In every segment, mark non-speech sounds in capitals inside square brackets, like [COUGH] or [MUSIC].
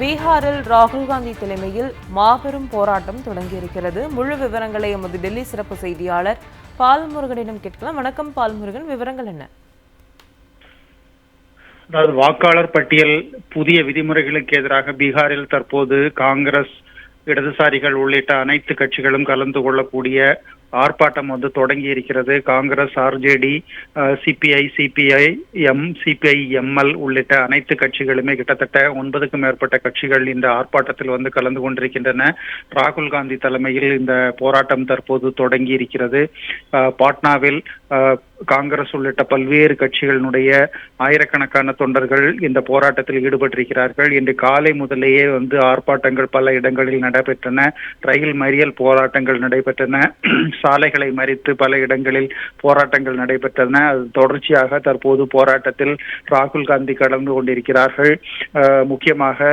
பீகாரில் ராகுல் காந்தி தலைமையில் மாபெரும் போராட்டம் தொடங்கியிருக்கிறது. முழு விவரங்களை எமது டெல்லி சிறப்பு செய்தியாளர் பால்முருகனிடம் கேட்கலாம். வணக்கம் பால்முருகன் விவரங்கள் என்ன? அதாவது வாக்காளர் பட்டியல் புதிய விதிமுறைகளுக்கு எதிராக பீகாரில் தற்போது காங்கிரஸ் இடதுசாரிகள் உள்ளிட்ட அனைத்து கட்சிகளும் கலந்து கொள்ளக்கூடிய ஆர்ப்பாட்டம் வந்து தொடங்கி இருக்கிறது. Congress RJD CPI CPI M CPI ML உள்ளிட்ட அனைத்து கட்சிகளுமே கிட்டத்தட்ட ஒன்பதுக்கும் மேற்பட்ட கட்சிகள் இந்த ஆர்ப்பாட்டத்தில் வந்து கலந்து கொண்டிருக்கின்றன. ராகுல் காந்தி தலைமையில் இந்த போராட்டம் தற்போது தொடங்கி இருக்கிறது. பாட்னாவில் காங்கிரஸ் உள்ளிட்ட பல்வேறு கட்சிகளினுடைய ஆயிரக்கணக்கான தொண்டர்கள் இந்த போராட்டத்தில் ஈடுபட்டிருக்கிறார்கள். இன்று காலை முதலேயே வந்து ஆர்ப்பாட்டங்கள் பல இடங்களில் நடைபெற்றன. ரயில் மறியல் போராட்டங்கள் நடைபெற்றன. சாலைகளை மறித்து பல இடங்களில் போராட்டங்கள் நடைபெற்றன. அது தொடர்ச்சியாக தற்போது போராட்டத்தில் ராகுல் காந்தி கலந்து கொண்டிருக்கிறார்கள். முக்கியமாக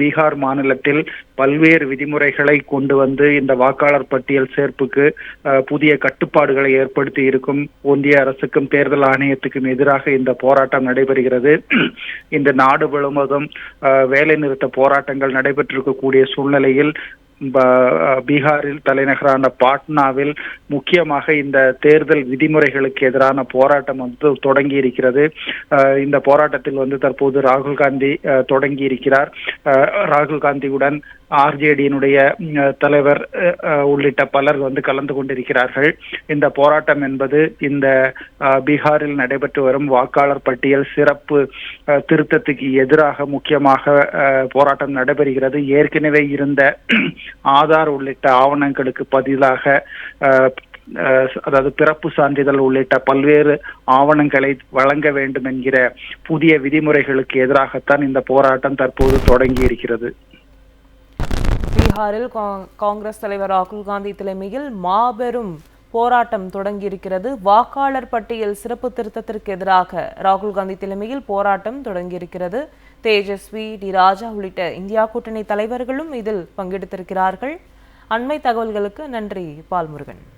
பீகார் மாநிலத்தில் பல்வேறு விதிமுறைகளை கொண்டு வந்து இந்த வாக்காளர் பட்டியல் சேர்ப்புக்கு புதிய கட்டுப்பாடுகளை ஏற்படுத்தி இருக்கும் ஒன்றிய அரசுக்கும் தேர்தல் ஆணையத்துக்கும் எதிராக இந்த போராட்டம் நடைபெறுகிறது. இந்த நாடு முழுவதும் வேலைநிறுத்த வேலை நிறுத்த போராட்டங்கள் நடைபெற்றிருக்கக்கூடிய சூழ்நிலையில் பீகாரில் தலைநகரான பாட்னாவில் முக்கியமாக இந்த தேர்தல் விதிமுறைகளுக்கு எதிரான போராட்டம் வந்து தொடங்கி இருக்கிறது இந்த போராட்டத்தில் வந்து தற்போது ராகுல் காந்தி அஹ், தொடங்கி இருக்கிறார் அஹ், ராகுல் காந்தியுடன் ஆர்ஜேடியினுடைய தலைவர் உள்ளிட்ட பலர் வந்து கலந்து கொண்டிருக்கிறார்கள். இந்த போராட்டம் என்பது இந்த பீகாரில் நடைபெற்று வரும் வாக்காளர் பட்டியல் சிறப்பு திருத்தத்துக்கு எதிராக முக்கியமாக அஹ், போராட்டம் நடைபெறுகிறது. ஏற்கனவே இருந்த [CLEARS THROAT] ஆதார் உள்ளிட்ட ஆவணங்களுக்கு பதிலாக அஹ், அதாவது பிறப்பு சான்றிதழ் உள்ளிட்ட பல்வேறு ஆவணங்களை வழங்க வேண்டும் என்கிற புதிய விதிமுறைகளுக்கு எதிராகத்தான் இந்த போராட்டம் தற்போது தொடங்கி இருக்கிறது பீகாரில் கா- காங்கிரஸ் தலைவர் ராகுல் காந்தி தலைமையில் மாபெரும் போராட்டம் தொடங்கியிருக்கிறது. வாக்காளர் பட்டியல் சிறப்பு திருத்தத்திற்கு எதிராக ராகுல் காந்தி தலைமையில் போராட்டம் தொடங்கியிருக்கிறது. தேஜஸ்வி டி. ராஜா உள்ளிட்ட இந்தியா கூட்டணி தலைவர்களும் இதில் பங்கெடுத்திருக்கிறார்கள். அண்மை தகவல்களுக்கு நன்றி பால்முருகன்.